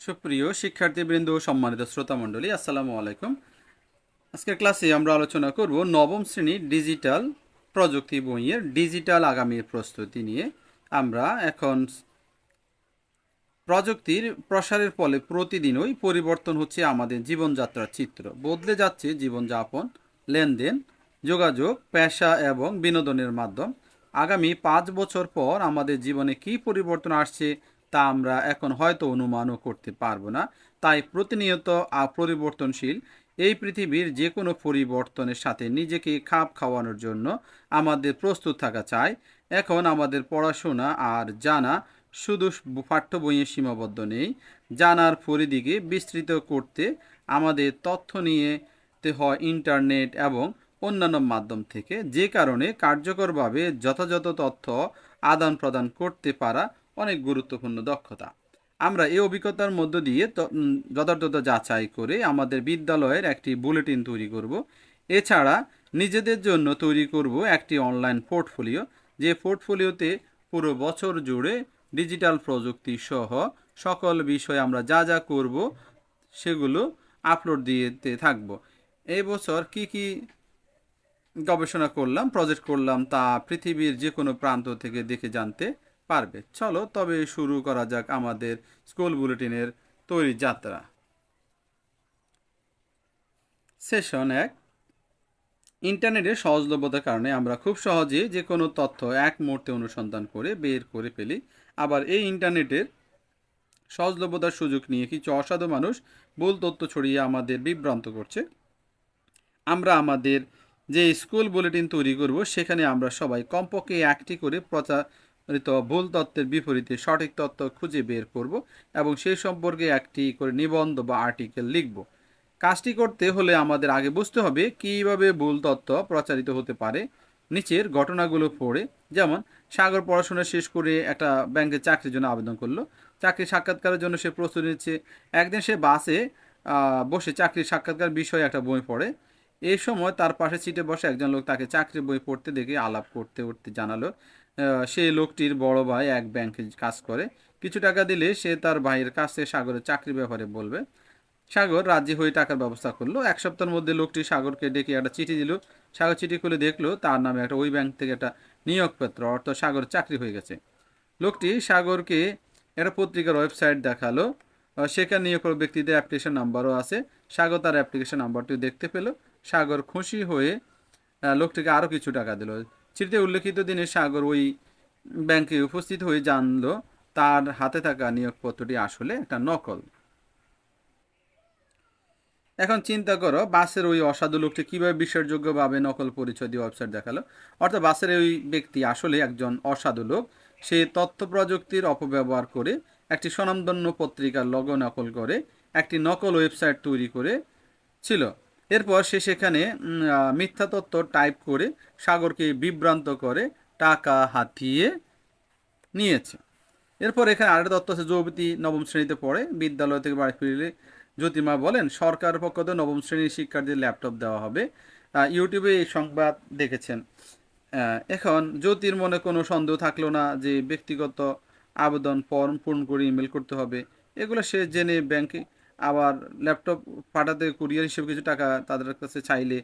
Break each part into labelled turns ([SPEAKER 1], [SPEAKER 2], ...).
[SPEAKER 1] সুপ্রিয় শিক্ষার্থীবৃন্দ সম্মানিত শ্রোতামণ্ডলী, আসসালামু আলাইকুম। আজকের ক্লাসে আমরা আলোচনা করব নবম শ্রেণির ডিজিটাল প্রযুক্তি বইয়ের ডিজিটাল আগামীর প্রস্তুতি নিয়ে। আমরা এখন প্রযুক্তির প্রসারের ফলে প্রতিদিনই পরিবর্তন হচ্ছে আমাদের জীবনযাত্রার চিত্র। বদলে যাচ্ছে জীবনযাপন, লেনদেন, যোগাযোগ, পেশা এবং বিনোদনের মাধ্যম। আগামী পাঁচ বছর পর আমাদের জীবনে কী পরিবর্তন আসছে তা আমরা এখন হয়তো অনুমানও করতে পারব না। তাই প্রতিনিয়ত পরিবর্তনশীল এই পৃথিবীর যে কোনো পরিবর্তনের সাথে নিজেকে খাপ খাওয়ানোর জন্য আমাদের প্রস্তুত থাকা চাই। এখন আমাদের পড়াশোনা আর জানা শুধু পাঠ্য বইয়ে সীমাবদ্ধ নেই। জানার পরিধিকে বিস্তৃত করতে আমাদের তথ্য নিয়ে হয় ইন্টারনেট এবং অন্যান্য মাধ্যম থেকে। যে কারণে কার্যকরভাবে যথাযথ তথ্য আদান প্রদান করতে পারা অনেক গুরুত্বপূর্ণ দক্ষতা। আমরা এই অভিজ্ঞতার মধ্য দিয়ে যথার্থতা যাচাই করে আমাদের বিদ্যালয়ের একটি বুলেটিন তৈরি করব। এছাড়া নিজেদের জন্য তৈরি করব একটি অনলাইন পোর্টফোলিও, যে পোর্টফোলিওতে পুরো বছর জুড়ে ডিজিটাল প্রযুক্তি সহ সকল বিষয়ে আমরা যা যা করব সেগুলো আপলোড দিতে থাকব। এই বছর কি কি গবেষণা করলাম, প্রজেক্ট করলাম তা পৃথিবীর যে কোনো প্রান্ত থেকে দেখে জানতে পারবে। চলো তবে শুরু করা যাক আমাদের স্কুল বুলেটিনের তৈরি যাত্রা। সেশন এক। ইন্টারনেটের সহজলভ্যতার কারণে আমরা খুব সহজে যে কোনো তথ্য এক মুহূর্তে অনুসন্ধান করে বের করে ফেলি। আবার এই ইন্টারনেটের সহজলভ্যতার সুযোগ নিয়ে কিছু অসাধু মানুষ ভুল তথ্য ছড়িয়ে আমাদের বিভ্রান্ত করছে। আমরা আমাদের যে স্কুল বুলেটিন তৈরি করব, সেখানে আমরা সবাই কমপক্ষে একটি করে প্রচারিত ভুল তত্ত্বের বিপরীতে সঠিক তত্ত্ব খুঁজে বের করব এবং সেই সম্পর্কে একটি করে নিবন্ধ বা আর্টিকেল লিখব। কাজটি করতে হলে আমাদের আগে বুঝতে হবে কীভাবে ভুল তত্ত্ব প্রচারিত হতে পারে, নিচের ঘটনাগুলো পড়ে, যেমন সাগর পড়াশোনা শেষ করে একটা ব্যাংকে চাকরির জন্য আবেদন করল চাকরি সাক্ষাৎকারের জন্য সে প্রস্তুতি নিচ্ছে, একদিন সে বাসে বসে চাকরির সাক্ষাৎকার বিষয়ে একটা বই পড়ে এই সময় তার পাশে সিটে বসে একজন লোক তাকে চাকরির বই পড়তে দেখে আলাপ করতে করতে জানালো সেই লোকটির বড় ভাই এক ব্যাংকে কাজ করে। কিছু টাকা দিলে সে তার ভাইয়ের কাছে সাগরের চাকরির ব্যাপারে বলবে। সাগর রাজি হয়ে টাকার ব্যবস্থা করল। এক সপ্তাহের মধ্যে লোকটি সাগরকে ডেকে একটা চিঠি দিল। সাগর চিঠি খুলে দেখল তার নামে একটা ওই ব্যাংক থেকে একটা নিয়োগপত্র অর্থাৎ সাগর চাকরি হয়ে গেছে। লোকটি সাগরকে একটা পত্রিকার ওয়েবসাইট দেখাল। সেখানে নিয়োগ ব্যক্তিদের অ্যাপ্লিকেশন নাম্বারও আছে। সাগর তার অ্যাপ্লিকেশন নাম্বারটি দেখতে পেল। সাগর খুশি হয়ে লোকটিকে আরও কিছু টাকা দিল। চিঠিতে উল্লেখিত দিনে সাগর ওই ব্যাংকে উপস্থিত হয়ে জানলো, তার হাতে থাকা নিয়োগপত্রটি আসলে একটা নকল। এখন চিন্তা করো, বাসের ওই অসাধু লোকটি কীভাবে বিশ্বাসযোগ্যভাবে নকল পরিচয় দিয়ে ওয়েবসাইট দেখাল? অর্থাৎ বাসের ওই ব্যক্তি আসলে একজন অসাধু লোক, সে তথ্য প্রযুক্তির অপব্যবহার করে একটি স্বনামধন্য পত্রিকার লগো নকল করে একটি নকল ওয়েবসাইট তৈরি করে ছিল। এরপর সে সেখানে মিথ্যা তত্ত্ব টাইপ করে সাগরকে বিভ্রান্ত করে টাকা হাতিয়ে নিয়েছে। এরপর এখানে আরেকটা তত্ত্ব আছে, যুবতী নবম শ্রেণীতে পড়ে, বিদ্যালয় থেকে বাড়ি ফিরলে জ্যোতিমা বলেন, সরকার পক্ষ থেকে নবম শ্রেণির শিক্ষার্থীদের ল্যাপটপ দেওয়া হবে। ইউটিউবে এই সংবাদ দেখেছেন। এখন জ্যোতির মনে কোনো সন্দেহ থাকল না যে ব্যক্তিগত আবেদন ফর্ম পূরণ করে ইমেল করতে হবে। এগুলো সে জেনে ব্যাংকে আবার ল্যাপটপ পাঠাতে কুরিয়ার হিসেবে কিছু টাকা তাদের কাছে চাইলে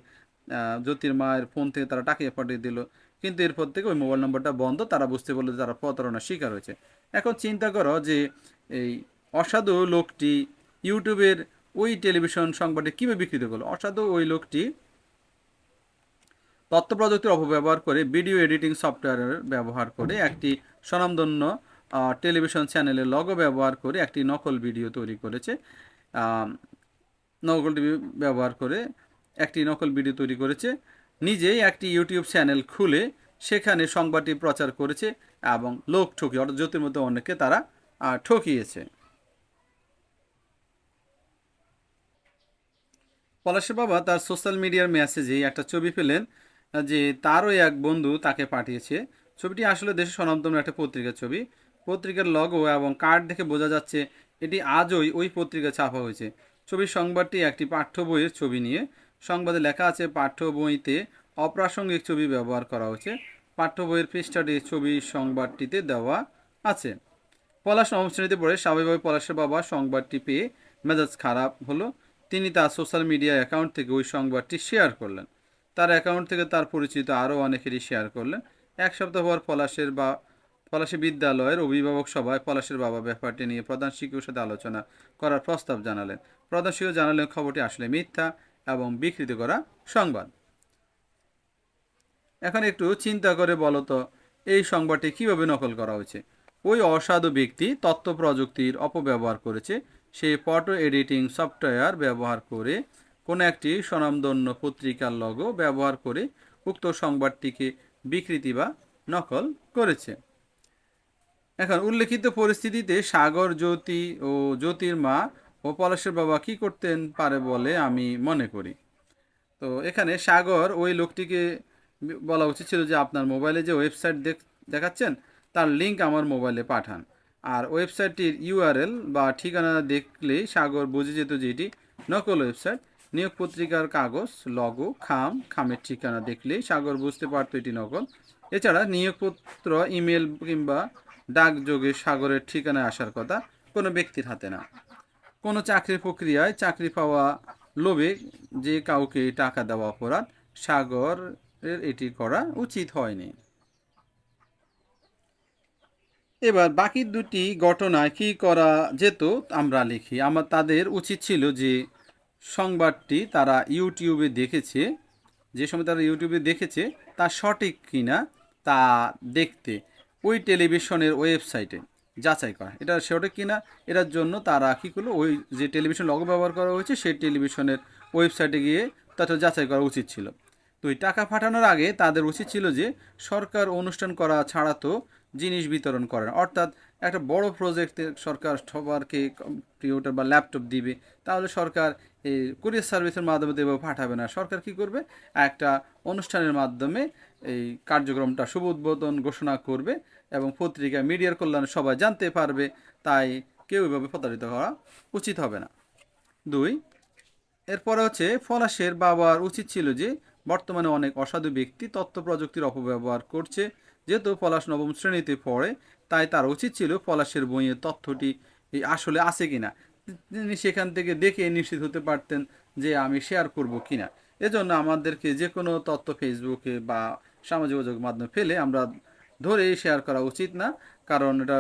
[SPEAKER 1] আহ, জ্যোতির মায়ের ফোন থেকে তারা টাকা পাঠিয়ে দিল। কিন্তু এরপর থেকে ওই মোবাইল নম্বরটা বন্ধ তারা বুঝতে পারল যে তারা প্রতারণার শিকার হয়েছে। এখন চিন্তা করো যে এই অসাধু লোকটি ইউটিউবের ওই টেলিভিশন সংবাদে কীভাবে বিকৃত করল? অসাধু ওই লোকটি তথ্য প্রযুক্তির অপব্যবহার করে ভিডিও এডিটিং সফটওয়্যার ব্যবহার করে একটি স্বনামধন্য টেলিভিশন চ্যানেলের লগো ব্যবহার করে একটি নকল ভিডিও তৈরি করেছে। নকল টিভি ব্যবহার করে একটি নকল ভিডিও তৈরি করেছে। নিজেই একটি ইউটিউব চ্যানেল খুলে সেখানে সংবাদটি প্রচার করেছে এবং লোক ঠকিয়ে, অর্থাৎ জ্যোতির মতো অনেককে তারা ঠকিয়েছে। পলাশের বাবা তার সোশ্যাল মিডিয়ার মেসেজে একটা ছবি পেলেন যে তারও এক বন্ধু তাকে পাঠিয়েছে। ছবিটি আসলে দেশের স্বনামধন্য একটা পত্রিকার ছবি। পত্রিকার লগো এবং কার্ড দেখে বোঝা যাচ্ছে এটি আজই ওই পত্রিকা ছাপা হয়েছে। ছবির সংবাদটি একটি পাঠ্য বইয়ের ছবি নিয়ে। সংবাদে লেখা আছে, পাঠ্য বইতে অপ্রাসঙ্গিক ছবি ব্যবহার করা হয়েছে। পাঠ্য বইয়ের পৃষ্ঠাটি ছবি সংবাদটিতে দেওয়া আছে। পলাশ নবম পড়ে স্বাভাবিকভাবে পলাশের বাবা সংবাদটি পেয়ে মেজাজ খারাপ হলো। তিনি তার সোশ্যাল মিডিয়া অ্যাকাউন্ট থেকে ওই সংবাদটি শেয়ার করলেন। তার অ্যাকাউন্ট থেকে তার পরিচিত আরও অনেকেরই শেয়ার করলেন। এক সপ্তাহ পর পলাশের বা পলাশী বিদ্যালয়ের অভিভাবক সভায় পলাশের বাবা ব্যাপারটি নিয়ে প্রধান শিক্ষকের সাথে আলোচনা করার প্রস্তাব জানালেন। প্রধান শিক্ষক জানালেন, খবরটি আসলে মিথ্যা এবং বিকৃত করা সংবাদ। এখন একটু চিন্তা করে বলো তো, এই সংবাদটি কীভাবে নকল করা হয়েছে? ওই অসাধু ব্যক্তি তথ্য প্রযুক্তির অপব্যবহার করেছে। সেই ফটো এডিটিং সফটওয়্যার ব্যবহার করে কোনো একটি স্বনামধন্য পত্রিকার লগো ব্যবহার করে উক্ত সংবাদটিকে বিকৃতি বা নকল করেছে। এখন উল্লেখিত পরিস্থিতিতে সাগর, জ্যোতি ও জ্যোতির মা ও পলাশের বাবা কি করতেন পারে বলে আমি মনে করি। তো এখানে সাগর ওই লোকটিকে বলা উচিত ছিল যে, আপনার মোবাইলে যে ওয়েবসাইট দেখ, দেখাচ্ছেন, তার লিঙ্ক আমার মোবাইলে পাঠান। আর ওয়েবসাইটটির ইউআরএল বা ঠিকানা দেখলেই সাগর বুঝে যেত যে, এটি নকল ওয়েবসাইট। নিয়োগ পত্রিকার কাগজ লগো খাম, খামের ঠিকানা দেখলেই সাগর বুঝতে পারতো এটি নকল। এছাড়া নিয়োগপত্র ইমেল কিংবা ডাকযোগে সাগরের ঠিকানায় আসার কথা কোনো ব্যক্তির হাতে না। কোনো চাকরির প্রক্রিয়ায় চাকরি পাওয়া লোভে যে কাউকে টাকা দেওয়া অপরাধ, সাগরের এটি করা উচিত হয়নি। এবার বাকি দুটি ঘটনায় কি করা যেত আমরা লিখি। আমার তাদের উচিত ছিল যে সংবাদটি তারা ইউটিউবে দেখেছে, যে সময় তারা ইউটিউবে দেখেছে তা সঠিক কিনা তা দেখতে। ওই টেলিভিশনের ওয়েবসাইটে যাচাই করা। এটা সঠিক কিনা, এটার জন্য তারা কী করল, ওই যে টেলিভিশন লগো ব্যবহার করা হয়েছে, সেই টেলিভিশনের ওয়েবসাইটে গিয়ে তথ্য যাচাই করা উচিত ছিল। তো এই টাকা পাঠানোর আগে তাদের উচিত ছিল যে সরকার অনুষ্ঠান করা ছাড়া তো জিনিস বিতরণ করেন। অর্থাৎ একটা বড় প্রজেক্টে সরকার সবারকে কম্পিউটার বা ল্যাপটপ দিবে, তাহলে সরকার এই কুরিয়ার সার্ভিসের মাধ্যমে দেবে পাঠাবে না। সরকার কি করবে? একটা অনুষ্ঠানের মাধ্যমে এই কার্যক্রমটা শুভ উদ্বোধন ঘোষণা করবে এবং পত্রিকা মিডিয়ার কল্যাণে সবাই জানতে পারবে, তাই কেউ এভাবে প্রতারিত হওয়া উচিত হবে না। দুই, এরপরে হচ্ছে ফলাশের বাবার উচিত ছিল যে, বর্তমানে অনেক অসাধু ব্যক্তি তথ্য প্রযুক্তির অপব্যবহার করছে। যেহেতু পলাশ নবম শ্রেণীতে পড়ে, তাই তার উচিত ছিল পলাশের বইয়ের তথ্যটি আসলে আছে কিনা। তিনি সেখান থেকে দেখে নিশ্চিত হতে পারতেন যে, আমি শেয়ার করব কিনা। এজন্য আমাদেরকে যে কোনো তথ্য ফেসবুকে বা সামাজিক যোগাযোগ মাধ্যমে ফেলে আমরা ধরে শেয়ার করা উচিত না। কারণ এটা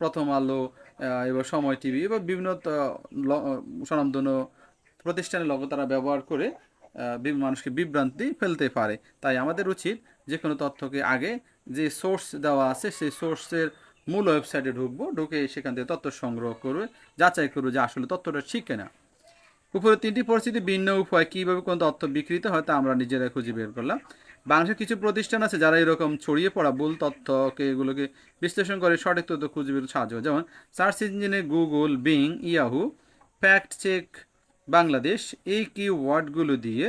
[SPEAKER 1] প্রথম আলো এবার সময় টিভি এবার বিভিন্ন স্বনামধন্য প্রতিষ্ঠানের লগো তারা ব্যবহার করে মানুষকে বিভ্রান্তি ফেলতে পারে। তাই আমাদের উচিত যে কোনো তথ্যকে আগে যে সোর্স দেওয়া আছে, সেই সোর্সের মূল ওয়েবসাইটে ঢুকবো, ঢুকে সেখান থেকে তথ্য সংগ্রহ করবে যাচাই করব যে আসলে তথ্যটা ঠিক কিনা। উপরে তিনটি পরিস্থিতি ভিন্ন উপায়, কীভাবে কোন তথ্য বিকৃত হয় তা আমরা নিজেরা খুঁজে বের করলাম। বাংলাদেশের কিছু প্রতিষ্ঠান আছে যারা এরকম ছড়িয়ে পড়া ভুল তথ্যকে এগুলোকে বিশ্লেষণ করে সঠিক তথ্য খুঁজে বের সাহায্য। যেমন সার্চ ইঞ্জিনে Google, Bing, Yahoo, fact check Bangladesh, এই কিওয়ার্ডগুলো দিয়ে,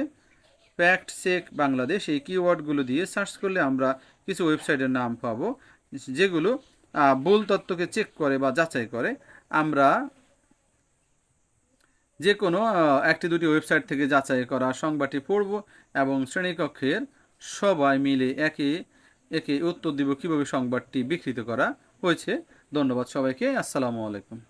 [SPEAKER 1] ফ্যাক্ট চেক বাংলাদেশ, এই কিওয়ার্ডগুলো দিয়ে সার্চ করলে আমরা কিছু ওয়েবসাইটের নাম পাবো, যেগুলো ভুল তথ্যকে চেক করে বা যাচাই করে আমরা যে কোনো একটি দুটি ওয়েবসাইট থেকে যাচাই করা সংবাদটি পড়ব এবং শ্রেণীকক্ষের সবাই মিলে একে একে উত্তর দিব কীভাবে সংবাদটি বিকৃত করা হয়েছে। ধন্যবাদ সবাইকে। আসসালামু আলাইকুম।